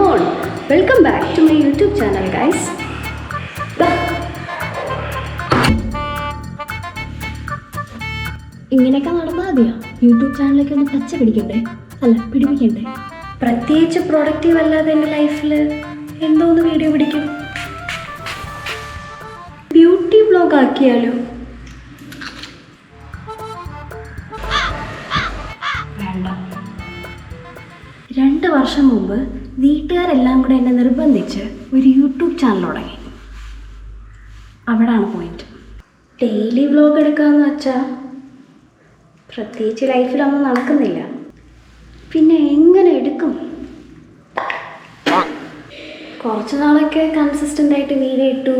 on. Welcome back to my YouTube channel, guys. ഇങ്ങനെയൊക്കെ നടന്നാൽ YouTube ചാനലൊക്കെ ഒന്ന് പച്ച പിടിക്കണ്ടേ? അല്ല പിടിപ്പിക്കണ്ടേ? പ്രത്യേകിച്ച് പ്രൊഡക്റ്റീവ് അല്ലാതെ എന്റെ ലൈഫിൽ എന്തോന്ന് വീഡിയോ പിടിക്കും? ബ്യൂട്ടി വ്ലോഗ് ആക്കിയാലോ? രണ്ട് വർഷം മുമ്പ് വീട്ടുകാരെല്ലാം കൂടെ എന്നെ നിർബന്ധിച്ച് ഒരു യൂട്യൂബ് ചാനൽ തുടങ്ങി. അവിടാണ് പോയിന്റ് ഡെയിലി വ്ലോഗ് എടുക്കാമെന്ന് വെച്ചാൽ പ്രത്യേകിച്ച് ലൈഫിലൊന്നും നടക്കുന്നില്ല. പിന്നെ എങ്ങനെ എടുക്കും? കുറച്ച് നാളൊക്കെ കൺസിസ്റ്റന്റ് ആയിട്ട് വീഡിയോ ഇട്ടു.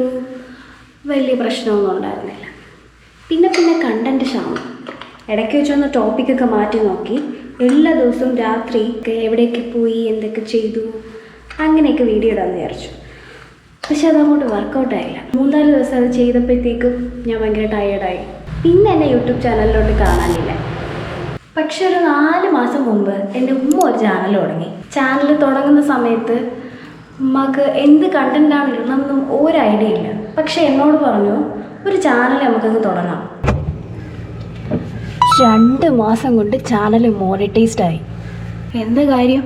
വലിയ പ്രശ്നമൊന്നും ഉണ്ടായിരുന്നില്ല. പിന്നെ പിന്നെ കണ്ടന്റ് ക്ഷാമം ഇടയ്ക്ക് വെച്ചൊന്ന് ടോപ്പിക്കൊക്കെ മാറ്റി നോക്കി. എല്ലാ ദിവസവും രാത്രി എവിടെയൊക്കെ പോയി എന്തൊക്കെ ചെയ്തു അങ്ങനെയൊക്കെ വീഡിയോ ഇടാൻ വിചാരിച്ചു. പക്ഷെ അതങ്ങോട്ട് വർക്കൗട്ടായില്ല മൂന്നാൽ ദിവസം അത് ചെയ്തപ്പോഴത്തേക്കും ഞാൻ ഭയങ്കര ടയേർഡായി പിന്നെ എന്നെ യൂട്യൂബ് ചാനലിലോട്ട് കാണാനില്ല. പക്ഷെ ഒരു നാല് മാസം മുമ്പ് എന്റെ ഉമ്മ ഒരു ചാനൽ തുടങ്ങി. ചാനൽ തുടങ്ങുന്ന സമയത്ത് ഉമ്മക്ക് എന്ത് കണ്ടന്റാണ് ഇടണമെന്നും ഒരു ഐഡിയ ഇല്ല. പക്ഷെ എന്നോട് പറഞ്ഞു ഒരു ചാനൽ നമുക്കങ്ങ് തുടങ്ങാം. രണ്ട് മാസം കൊണ്ട് ചാനൽ മോണിറ്റൈസ്ഡ് ആയി. എന്താ കാര്യം?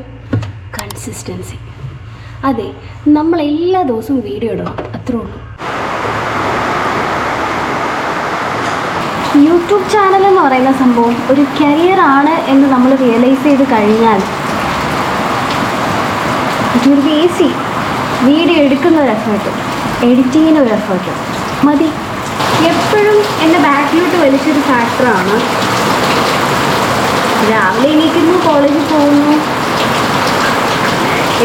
കൺസിസ്റ്റൻസി അതെ നമ്മൾ എല്ലാ ദിവസവും വീഡിയോ ഇടണം. അത്രേ ഉള്ളൂ. യൂട്യൂബ് ചാനൽ എന്ന് പറയുന്ന സംഭവം ഒരു കരിയർ ആണ് എന്ന് നമ്മൾ റിയലൈസ് ചെയ്ത് കഴിഞ്ഞാൽ it will be easy video എടുക്കുന്ന ഒരു എഫേർട്ട് എഡിറ്റിങ്ങിന് ഒരു എഫേർട്ട് മതി. എപ്പോഴും എന്റെ ബാക്കിലോട്ട് വലിച്ചൊരു ഫാക്ടറാണ് രാവിലെ എണീക്കുന്നു കോളേജിൽ പോകുന്നു.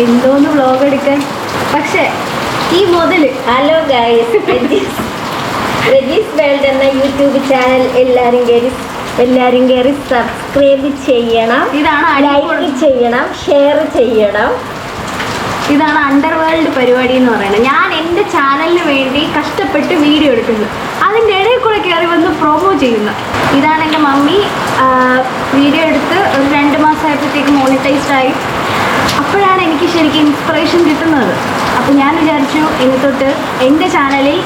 എന്തോന്ന് വ്ലോഗ് എടുക്കാൻ? പക്ഷേ ഈ മുതൽ ഹലോ ഗൈസ് രജീസ് വേൾഡ് എന്ന യൂട്യൂബ് ചാനൽ എല്ലാവരും കയറി എല്ലാവരും കയറി സബ്സ്ക്രൈബ് ചെയ്യണം ഇതാണ് ലൈക്ക് ചെയ്യണം ഷെയർ ചെയ്യണം. ഇതാണ് അണ്ടർ വേൾഡ് പരിപാടി എന്ന് പറയുന്നത്. ഞാൻ എന്റെ ചാനലിന് വേണ്ടി കഷ്ടപ്പെട്ട് വീഡിയോ എടുക്കുന്നു. അതിന്റെ ഇടയിൽ കൂടെ കയറി വന്ന് പ്രൊമോ ചെയ്യുന്നു. ഇതാണ് എന്റെ മമ്മി. വീഡിയോ എടുത്ത് ഒരു രണ്ട് മാസമായപ്പോഴത്തേക്ക് മോണിറ്റൈസ്ഡ് ആയി. അപ്പോഴാണ് എനിക്ക് ശരിക്കും ഇൻസ്പിറേഷൻ കിട്ടുന്നത്. അപ്പോൾ ഞാൻ വിചാരിച്ചു ഇനി തൊട്ട് എന്റെ ചാനലിൽ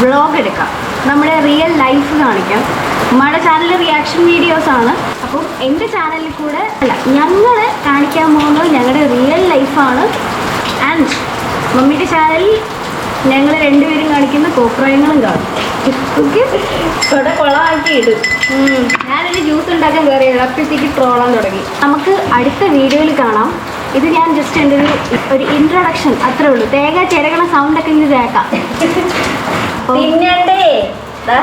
വ്ളോഗ് എടുക്കാം. നമ്മുടെ റിയൽ ലൈഫ് കാണിക്കാം. നമ്മുടെ ചാനൽ റിയാക്ഷൻ വീഡിയോസ് ആണ്. അപ്പം എന്റെ ചാനലിൽ കൂടെ അല്ല ഞങ്ങൾ കാണിക്കാൻ പോകുന്നത് ഞങ്ങളുടെ റിയൽ ലൈഫാണ് ആൻഡ് മമ്മിയുടെ ചാനലിൽ ഞങ്ങൾ രണ്ടുപേരും കാണിക്കുന്ന കോപ്രായങ്ങളും കാണും. ഇവിടെ കുളമാക്കി ഇടും ഞാനൊരു ജ്യൂസ് ഉണ്ടാക്കാൻ കയറിയത് അപ്പോഴത്തേക്ക് ട്രോളാൻ തുടങ്ങി. നമുക്ക് അടുത്ത വീഡിയോയിൽ കാണാം. ഇത് ഞാൻ ജസ്റ്റ് എന്റെ ഒരു ഒരു ഇൻട്രൊഡക്ഷൻ അത്രേ ഉള്ളൂ. തേങ്ങ ചിരകണ സൗണ്ടൊക്കെ ഇനി കേൾക്കാം. തിന്നണ്ടേ? ദാ,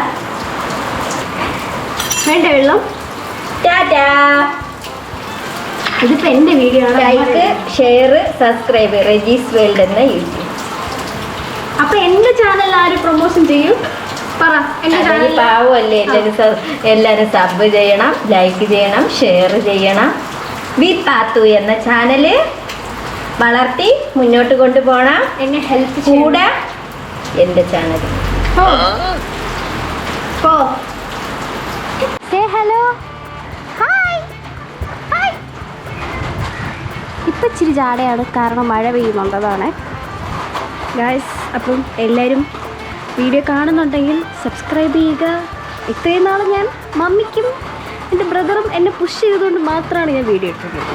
വേണ്ട വെള്ളം? ഇതിപ്പോ എന്റെ വീഡിയോ ആണ്. Like share subscribe Rajees world എന്ന യൂട്യൂബ് അപ്പൊ എന്റെ ചാനൽ ആര് പ്രൊമോഷൻ ചെയ്യും? പറ എന്റെ ചാനൽ പാവമല്ലേ എല്ലാവരും എല്ലാവരും സബ് ചെയ്യണം ലൈക്ക് ചെയ്യണം ഷെയർ ചെയ്യണം. വി പാത്തു എന്ന ചാനൽ വളർത്തി മുന്നോട്ട് കൊണ്ടുപോകണം. എന്നെ ഹെൽപ്പ് കൂടെ എന്റെ channel say hello hi hi ഇപ്പം ഇച്ചിരി ജാടയാണ് കാരണം മഴ പെയ്യുന്നുണ്ടതാണ്. ഗായ്സ് അപ്പം എല്ലാവരും വീഡിയോ കാണുന്നുണ്ടെങ്കിൽ സബ്സ്ക്രൈബ് ചെയ്യുക. ഇത്രയും നാൾ ഞാൻ മമ്മിക്കും എന്റെ ബ്രദറും എന്നെ പുഷ് ചെയ്തുകൊണ്ട് മാത്രമാണ് ഞാൻ വീഡിയോ ഇട്ടിട്ടുള്ളത്.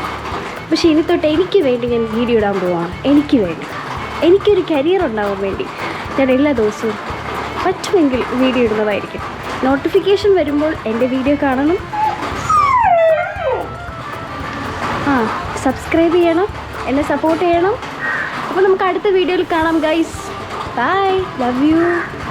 പക്ഷേ ഇനി തൊട്ട് എനിക്ക് വേണ്ടി ഞാൻ വീഡിയോ ഇടാൻ പോവാണ്. എനിക്ക് വേണ്ടി. എനിക്കൊരു കരിയർ ഉണ്ടാവാൻ വേണ്ടി ഞാൻ എല്ലാ ദിവസവും പറ്റുമെങ്കിൽ വീഡിയോ ഇടുന്നതായിരിക്കും. നോട്ടിഫിക്കേഷൻ വരുമ്പോൾ എന്റെ വീഡിയോ കാണണം. ആ സബ്സ്ക്രൈബ് ചെയ്യണം. എന്നെ സപ്പോർട്ട് ചെയ്യണം. അപ്പോൾ നമുക്ക് അടുത്ത വീഡിയോയിൽ കാണാം ഗൈസ് Bye. Love you.